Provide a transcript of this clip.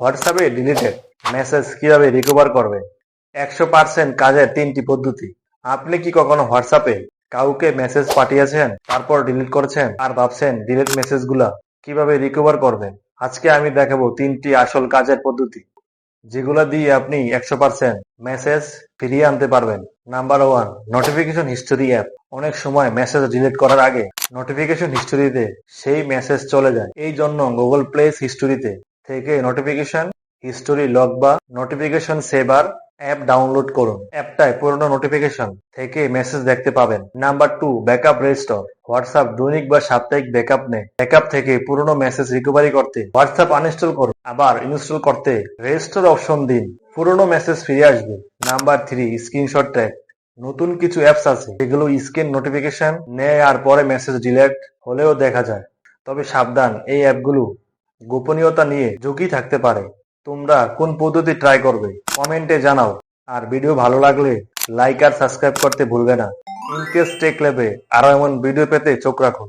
হোয়াটসঅ্যাপে deleted message কীভাবে recover করবে? একশো পার্সেন্ট কাজের তিনটি পদ্ধতি। আপনি কি কখনো হোয়াটসঅ্যাপে কাউকে মেসেজ পাঠিয়েছেন, তারপর ডিলিট করেছেন, আর ভাবছেন ডিলিট মেসেজগুলা কীভাবে রিকভার করবেন? আজকে আমি দেখাবো তিনটি আসল কাজের পদ্ধতি, যেগুলো দিয়ে আপনি একশো পার্সেন্ট মেসেজ ফিরিয়ে আনতে পারবেন। Number one notification history app অনেক সময় মেসেজ ডিলিট করার আগে নোটিফিকেশন হিস্টোরিতে সেই মেসেজ চলে যায়। এই জন্য গুগল প্লেস হিস্টোরিতে থেকে নোটিফিকেশন হিস্টোরি লগ বা নোটিফিকেশন সেভার অ্যাপ ডাউনলোড করুন। অ্যাপটায় পুরনো নোটিফিকেশন থেকে মেসেজ দেখতে পাবেন। Number two backup register WhatsApp দৈনিক বা সাপ্তাহিক ব্যাকআপ নেয় ব্যাকআপ থেকে পুরনো মেসেজ রিকভারি করতে। হোয়াটসঅ্যাপ আনইনস্টল করুন। আবার ইনস্টল করতে রেজিস্টার অপশন দিন। পুরনো মেসেজ ফিরে আসবে। নাম্বার থ্রি স্ক্রিনশট ট্র্যাক নতুন কিছু অ্যাপস আছে। যেগুলো স্ক্রিন নোটিফিকেশন নেয় আর পরে মেসেজ ডিলেট হলেও দেখা যায়। তবে সাবধান, এই অ্যাপগুলো গোপনীয়তা নিয়ে ঝুঁকি থাকতে পারে। তোমরা কোন পদ্ধতি ট্রাই করবে কমেন্টে জানাও। আর ভিডিও ভালো লাগলে লাইক আর সাবস্ক্রাইব করতে ভুলবে না। ইনকেস টেক ল্যাবে আরও এমন ভিডিও পেতে চোখ রাখুন।